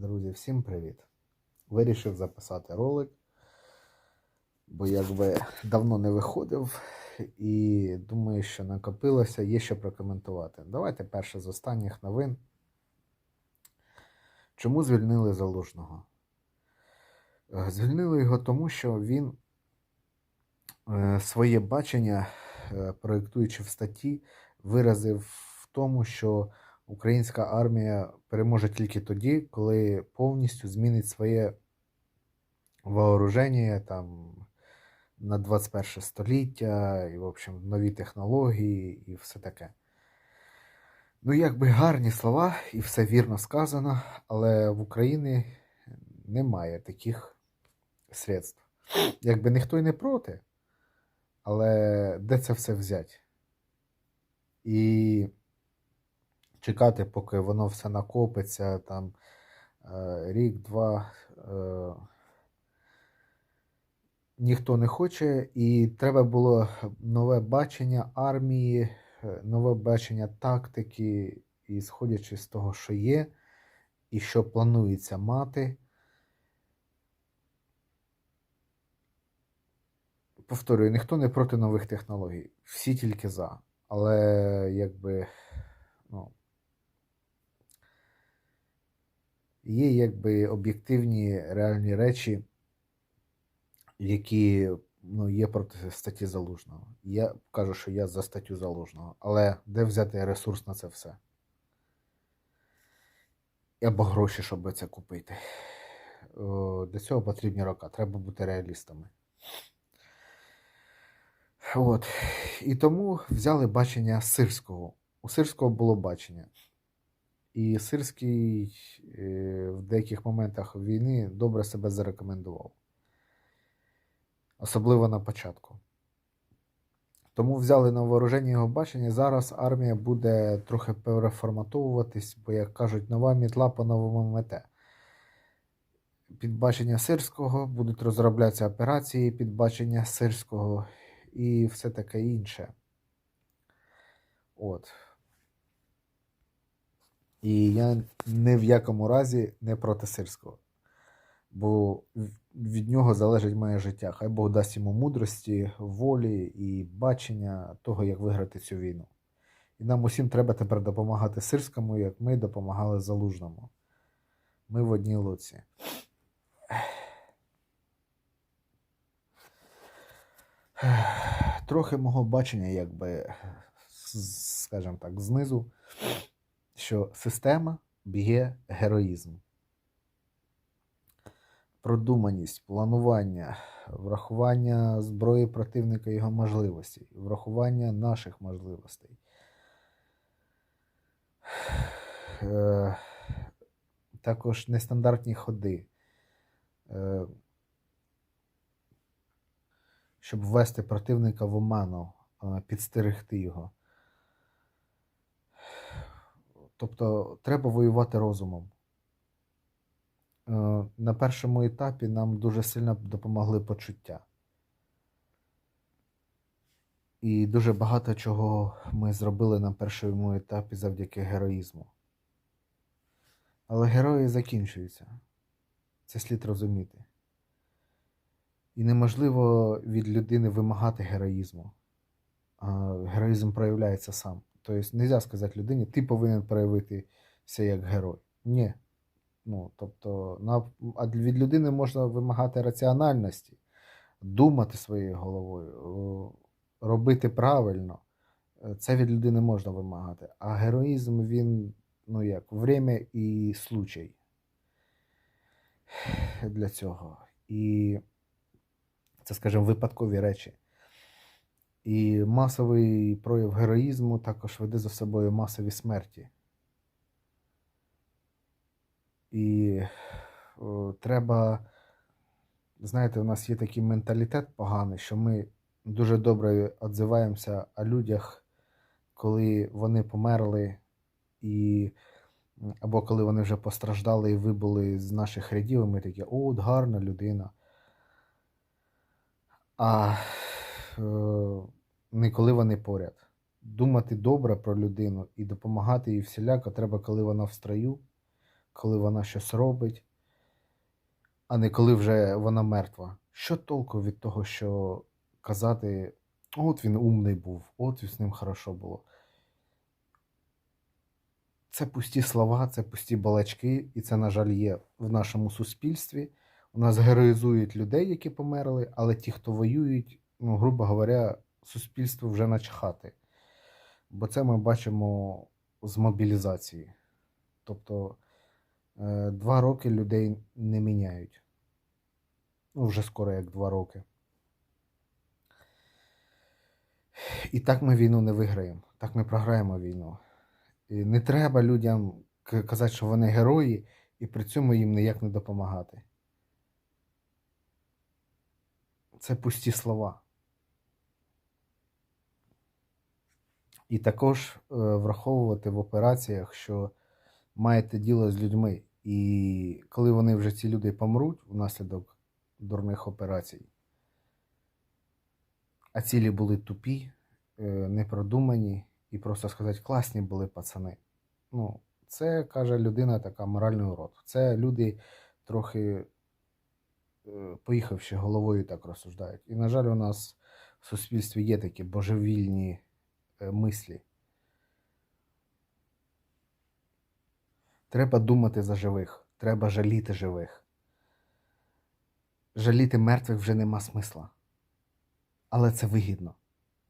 Друзі, всім привіт! Вирішив записати ролик, бо якби давно не виходив і думаю, що накопилося, є що прокоментувати. Давайте перше з останніх новин. Чому звільнили Залужного? Е, Звільнили його тому, що він е, своє бачення, е, проєктуючи в статті, виразив в тому, що українська армія переможе тільки тоді, коли повністю змінить своє вооруження там, на 21 століття, і, в общем, нові технології і все таке. Ну, якби гарні слова, і все вірно сказано, але в Україні немає таких средств. Якби ніхто й не проти, але де це все взяти? І чекати, поки воно все накопиться, там е, рік-два. Е, ніхто не хоче, і треба було нове бачення армії, е, нове бачення тактики, і сходячи з того, що є, і що планується мати. Повторюю, ніхто не проти нових технологій, всі тільки за. Але якби, ну, є якби об'єктивні реальні речі, які ну, є проти статті Залужного. Я кажу, що я за статтю Залужного. Але де взяти ресурс на це все? Або гроші, щоб це купити. Для цього потрібні роки. Треба бути реалістами. От. І тому взяли бачення сирського. У сирського було бачення. І Сирський е, в деяких моментах війни добре себе зарекомендував. Особливо на початку. Тому взяли на вооруження його бачення. Зараз армія буде трохи переформатовуватись, бо, як кажуть, нова мітла по-новому мете. Під бачення сирського будуть розроблятися операції під бачення сирського і все таке інше. От. І я ні в якому разі не проти сирського. Бо від нього залежить моє життя. Хай Бог дасть йому мудрості, волі і бачення того, як виграти цю війну. І нам усім треба тепер допомагати сирському, як ми допомагали залужному. Ми в одній лоці. Трохи мого бачення, якби, скажімо так, знизу, що система б'є героїзм. Продуманість, планування, врахування зброї противника його можливостей, врахування наших можливостей. Е, Також нестандартні ходи. Е, щоб ввести противника в оману, е, підстерегти його. Тобто треба воювати розумом. Е, На першому етапі нам дуже сильно допомогли почуття. І дуже багато чого ми зробили на першому етапі завдяки героїзму. Але герої закінчуються. Це слід розуміти. І неможливо від людини вимагати героїзму. Героїзм проявляється сам. Тобто, не можна сказати людині, ти повинен проявитися як герой. Ні. Ну, тобто, на, від людини можна вимагати раціональності, думати своєю головою, робити правильно. Це від людини можна вимагати. А героїзм він, ну як, время і случай для цього. І це, скажімо, випадкові речі. І масовий прояв героїзму також веде за собою масові смерті. І о, треба, знаєте, у нас є такий менталітет поганий, що ми дуже добре відзиваємося о людях, коли вони померли, і, або коли вони вже постраждали і вибули з наших рядів, і ми такі, от гарна людина. А е, не коли вони поряд. Думати добре про людину і допомагати їй всіляко треба, коли вона в строю, коли вона щось робить, а не коли вже вона мертва. Що толку від того, що казати, от він умний був, от з ним хорошо було. Це пусті слова, це пусті балачки, і це, на жаль, є в нашому суспільстві. У нас героїзують людей, які померли, але ті, хто воюють, ну, грубо говоря, суспільству вже начхати. Бо це ми бачимо з мобілізації. Тобто е, два роки людей не міняють. Ну, вже скоро як два роки. І так ми війну не виграємо. Так ми програємо війну. І не треба людям казати, що вони герої, і при цьому їм ніяк не допомагати. Це пусті слова. І також е, враховувати в операціях, що маєте діло з людьми. І коли вони вже ці люди помруть внаслідок дурних операцій, а цілі були тупі, е, непродумані, і просто сказати, класні були пацани. Ну, це каже людина така моральний урод. Це люди трохи е, поїхавши головою так розсуждають. І, на жаль, у нас в суспільстві є такі божевільні мислі. Треба думати за живих, треба жаліти живих. Жаліти мертвих вже нема смисла. Але це вигідно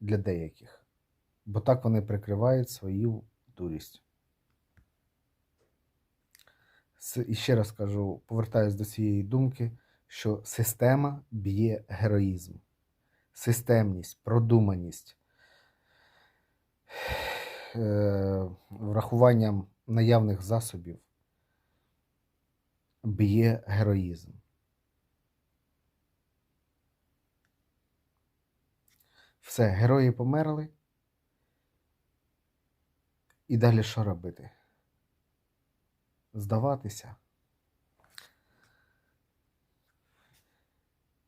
для деяких. Бо так вони прикривають свою дурість. І ще раз кажу, повертаюсь до цієї думки, що система б'є героїзм, системність, продуманість, е, врахуванням наявних засобів б'є героїзм. Все, герої померли. І далі що робити? Здаватися.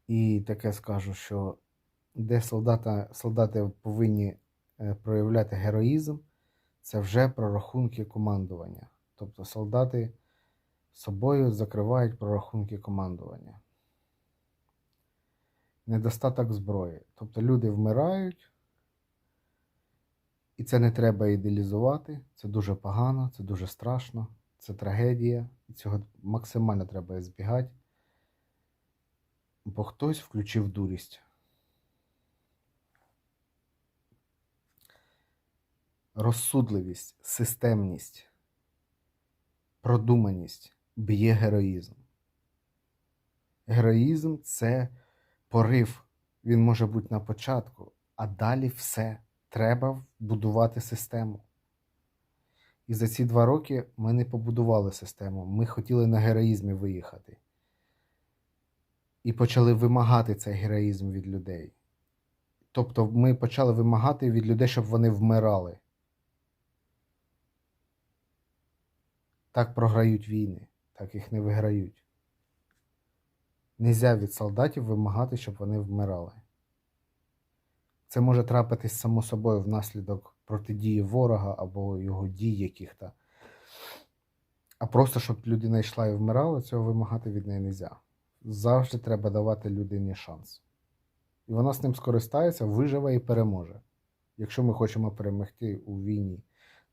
І таке скажу, що де солдата, солдати повинні е, проявляти героїзм, це вже прорахунки командування. Тобто солдати собою закривають прорахунки командування. Недостаток зброї. Тобто люди вмирають, і це не треба ідеалізувати. Це дуже погано, це дуже страшно, це трагедія. І цього максимально треба збігати. Бо хтось включив дурість. Розсудливість, системність, продуманість б'є героїзм. Героїзм це порив. Він може бути на початку, а далі все. Треба будувати систему. І за ці два роки ми не побудували систему. Ми хотіли на героїзмі виїхати. І почали вимагати цей героїзм від людей. Тобто ми почали вимагати від людей, щоб вони вмирали. Так програють війни, так їх не виграють. Нельзя від солдатів вимагати, щоб вони вмирали. Це може трапитись само собою внаслідок протидії ворога або його дій яких-то. А просто, щоб людина йшла і вмирала, цього вимагати від неї не можна. Завжди треба давати людині шанс. І вона з ним скористається, виживе і переможе. Якщо ми хочемо перемогти у війні,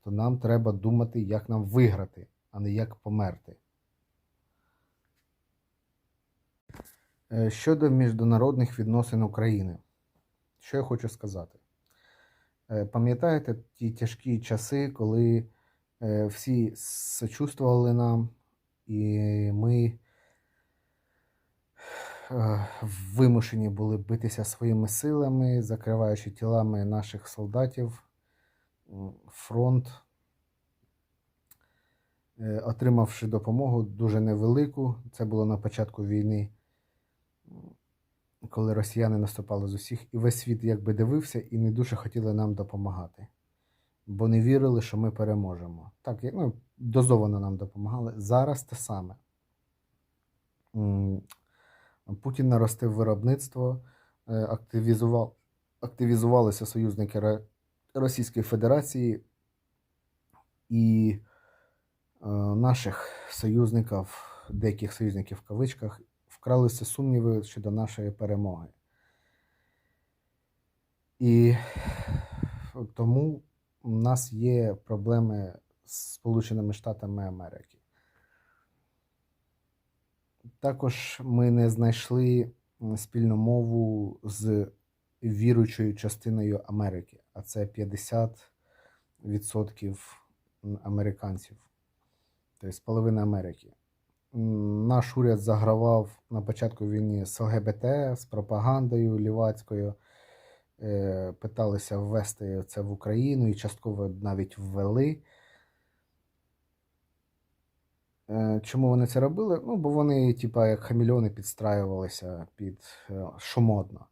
то нам треба думати, як нам виграти, а не як померти. Е, Щодо міжнародних відносин України, що я хочу сказати? Е, Пам'ятаєте ті тяжкі часи, коли е, всі сочувствували нам, і ми вимушені були битися своїми силами, закриваючи тілами наших солдатів фронт, отримавши допомогу дуже невелику. Це було на початку війни, коли росіяни наступали з усіх, і весь світ якби дивився і не дуже хотіли нам допомагати, бо не вірили, що ми переможемо. Так, ну, дозовано нам допомагали. Зараз те саме. Путін наростив виробництво, е, активізував, активізувалися союзники Російської Федерації, і е, наших союзників, деяких союзників в кавичках, вкралися сумніви щодо нашої перемоги. І тому у нас є проблеми з Сполученими Штатами Америки. Також ми не знайшли спільну мову з віруючою частиною Америки, а це 50% американців, тобто половина Америки. Наш уряд загравав на початку війни з ЛГБТ, з пропагандою лівацькою, е, питалися ввести це в Україну і частково навіть ввели. Е, Чому вони це робили? Ну, бо вони, типа, як хамільони підстраювалися під е, що модно.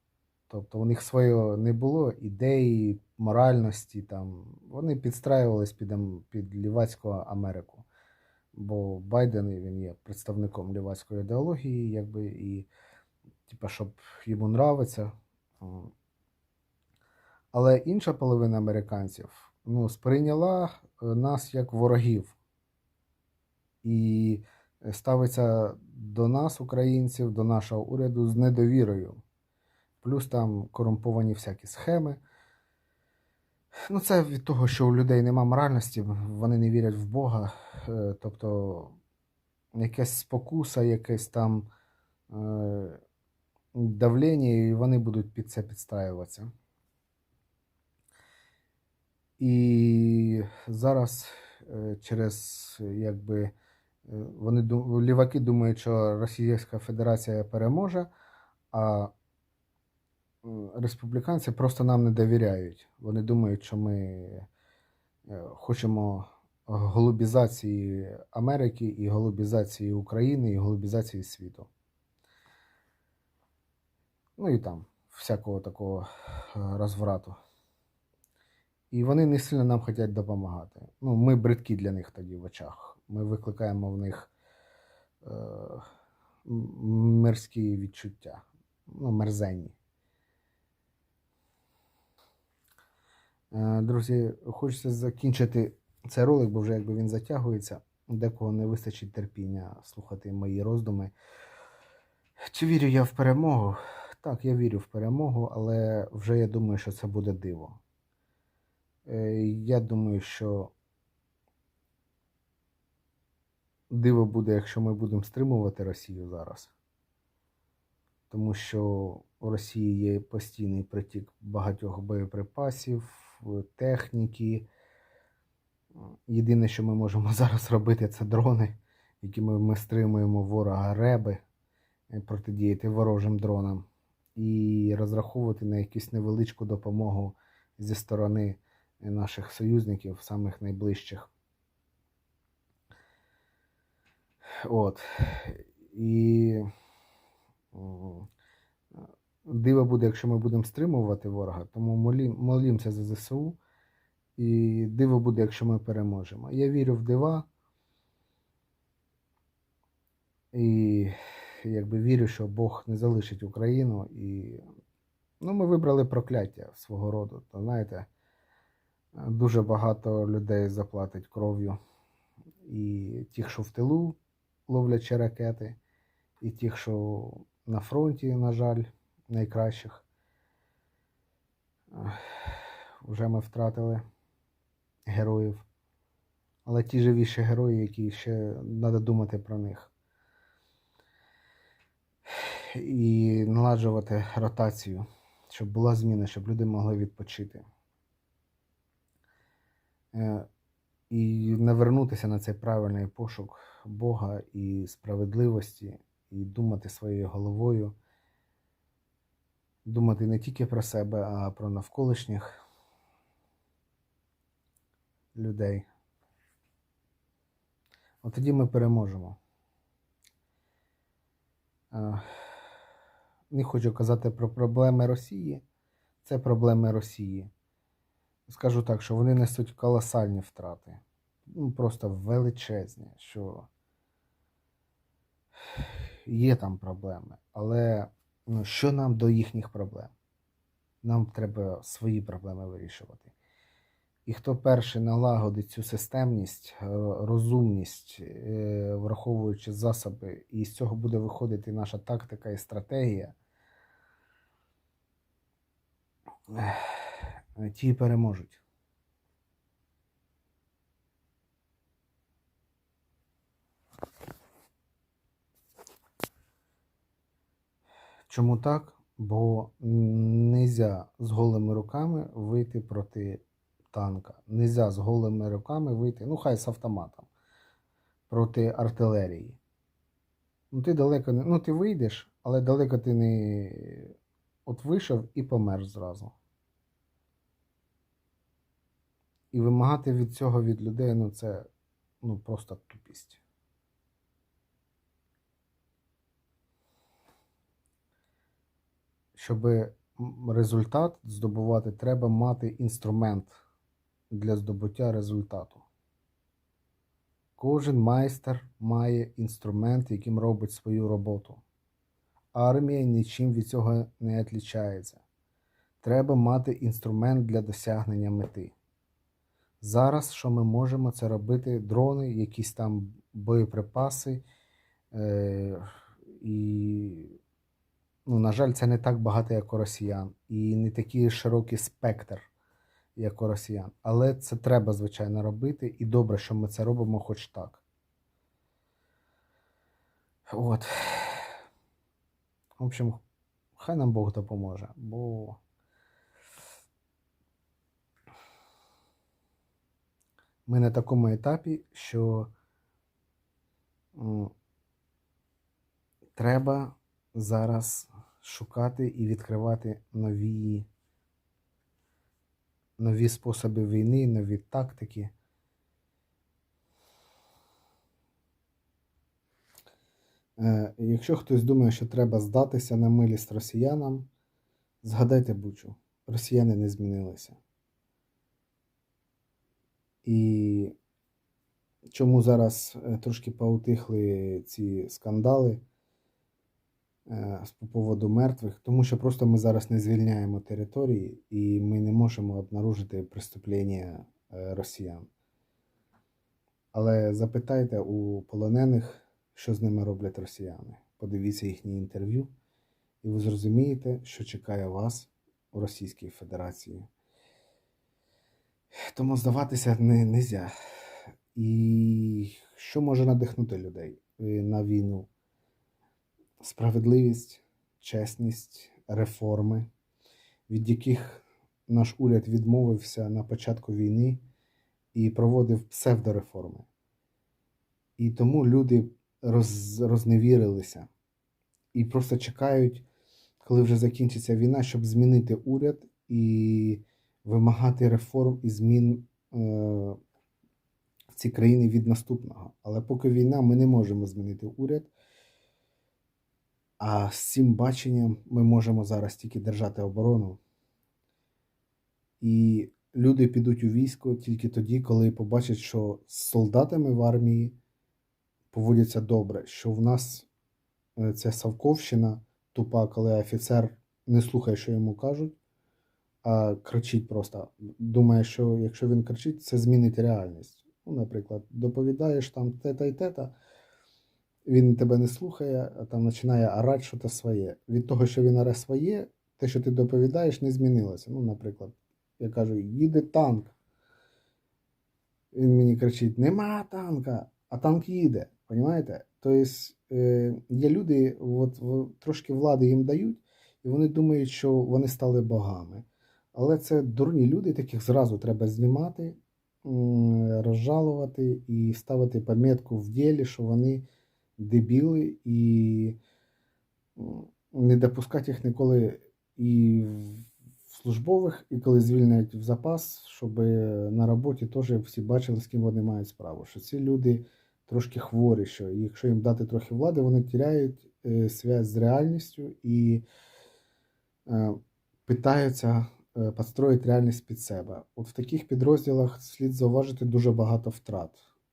Тобто у них своє не було ідеї, моральності там. Вони підстраювались під, під лівацьку Америку. Бо Байден він є представником лівацької ідеології, якби, і типа, щоб йому нравиться. Але інша половина американців ну, сприйняла е, нас як ворогів і ставиться до нас, українців, до нашого уряду з недовірою. Плюс там корумповані всякі схеми. Ну, це від того, що у людей нема моральності, вони не вірять в Бога. Е, Тобто якась спокуса, якесь там е, давлення, і вони будуть під це підстраюватися. І зараз е, через якби вони ліваки думають, що Російська Федерація переможе, а республіканці просто нам не довіряють. Вони думають, що ми е, хочемо голубізації Америки і голубізації України, і голубізації світу. Ну і там всякого такого е, розврату. І вони не сильно нам хочуть допомагати. Ну, ми бридкі для них тоді в очах. Ми викликаємо в них е, м- мирські відчуття. Ну, мерзенні. Друзі, хочеться закінчити цей ролик, бо вже якби він затягується. Декого не вистачить терпіння слухати мої роздуми. Чи вірю я в перемогу? Так, я вірю в перемогу, але вже я думаю, що це буде диво. Е, Я думаю, що диво буде, якщо ми будемо стримувати Росію зараз. Тому що у Росії є постійний притік багатьох боєприпасів, техніки. Єдине, що ми можемо зараз робити, це дрони, якими ми стримуємо ворога реби, е, протидіяти ворожим дронам і розраховувати на якусь невеличку допомогу зі сторони наших союзників, самих найближчих. От. І диво буде, якщо ми будемо стримувати ворога, тому молі, молімося за ЗСУ. І диво буде, якщо ми переможемо. Я вірю в дива. І якби вірю, що Бог не залишить Україну. І ну, ми вибрали прокляття свого роду. То знаєте, дуже багато людей заплатить кров'ю. І тих, що в тилу ловлячи ракети, і тих, що на фронті, на жаль, найкращих. Вже ми втратили героїв. Але ті живіші герої, які ще треба думати про них. І наладжувати ротацію, щоб була зміна, щоб люди могли відпочити. Е, І не вернутися на цей правильний пошук Бога і справедливості, і думати своєю головою, думати не тільки про себе, а про навколишніх людей. От тоді ми переможемо. Не хочу казати про проблеми Росії. Це проблеми Росії. Скажу так, що вони несуть колосальні втрати. Ну, просто величезні, що є там проблеми. Але ну, що нам до їхніх проблем? Нам треба свої проблеми вирішувати. І хто перший налагодить цю системність, е, розумність, е, враховуючи засоби, і з цього буде виходити наша тактика і стратегія, ті переможуть. Чому так? Бо нельзя з голими руками вийти проти танка. Нельзя з голими руками вийти, ну хай з автоматом, проти артилерії. Ну ти далеко не. Ну ти вийдеш, але далеко ти не. От вийшов і помер зразу. І вимагати від цього від людей, ну це ну просто тупість. Щоб результат здобувати, треба мати інструмент для здобуття результату. Кожен майстер має інструмент, яким робить свою роботу. Армія нічим від цього не відрізняється. Треба мати інструмент для досягнення мети. Зараз, що ми можемо, це робити дрони, якісь там боєприпаси. Е- і, ну, на жаль, це не так багато, як у росіян, і не такий широкий спектр, як у росіян. Але це треба, звичайно, робити, і добре, що ми це робимо хоч так. От. В общем, хай нам Бог допоможе, бо. Ми на такому етапі, що треба зараз шукати і відкривати нові, нові способи війни, нові тактики. Е, Якщо хтось думає, що треба здатися на милість росіянам, згадайте Бучу. Росіяни не змінилися. І чому зараз е, трошки поутихли ці скандали по поводу мертвих? Тому що просто ми зараз не звільняємо території і ми не можемо обнаружити преступлення е, росіян. Але запитайте у полонених, що з ними роблять росіяни. Подивіться їхні інтерв'ю, і ви зрозумієте, що чекає вас у Російській Федерації. Тому здаватися не можна. І що може надихнути людей е, на війну? Справедливість, чесність, реформи, від яких наш уряд відмовився на початку війни і проводив псевдореформи. І тому люди роз, розневірилися і просто чекають, коли вже закінчиться війна, щоб змінити уряд і вимагати реформ і змін е, в цій країні від наступного. Але поки війна, ми не можемо змінити уряд. А з цим баченням ми можемо зараз тільки держати оборону. І люди підуть у військо тільки тоді, коли побачать, що з солдатами в армії поводяться добре, що в нас е, ця Савковщина тупа, коли офіцер не слухає, що йому кажуть, а кричить просто. Думає, що якщо він кричить, це змінить реальність. Ну, наприклад, доповідаєш там тета і тета, він тебе не слухає, а там починає орати щось своє. Від того, що він оре своє, те, що ти доповідаєш, не змінилося. Ну, наприклад, я кажу, їде танк. Він мені кричить: нема танка, а танк їде. Понімаєте? Тобто е, є люди, от, трошки влади їм дають, і вони думають, що вони стали богами. Але це дурні люди, таких зразу треба знімати, розжалувати і ставити пам'ятку в ділі, що вони дебіли, і не допускати їх ніколи і в службових, і коли звільняють в запас, щоб на роботі теж всі бачили, з ким вони мають справу. Що ці люди трошки хворі, що якщо їм дати трохи влади, вони тіряють е, зв'язь з реальністю і е, питаються е, підстроїти реальність під себе. От в таких підрозділах слід зауважити дуже багато втрат.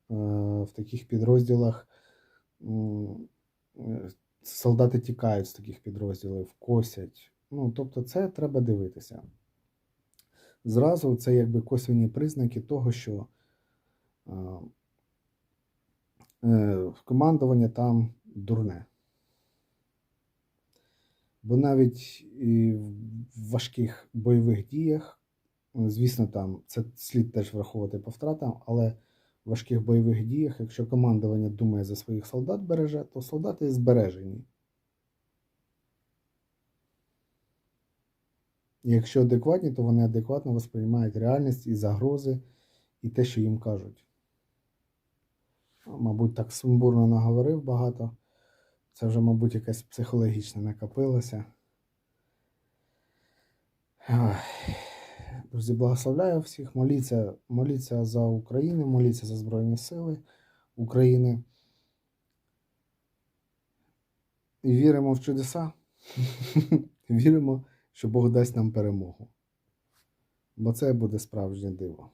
В таких підрозділах солдати тікають з таких підрозділів, косять. Ну, тобто, це треба дивитися. зразу це якби косвенні признаки того, що е, е, командування там дурне. Бо навіть і в важких бойових діях, е, звісно, там це слід теж враховувати по втратам, але важких бойових діях, якщо командування думає за своїх солдат береже, то солдати збережені. І якщо адекватні, то вони адекватно восприймають реальність і загрози, і те, що їм кажуть. Мабуть, так сумбурно наговорив багато. Це вже, мабуть, якесь психологічне накопилося. Ой. Друзі, благословляю всіх. Моліться, моліться за Україну, моліться за Збройні Сили України. І віримо в чудеса. Віримо, що Бог дасть нам перемогу. Бо це буде справжнє диво.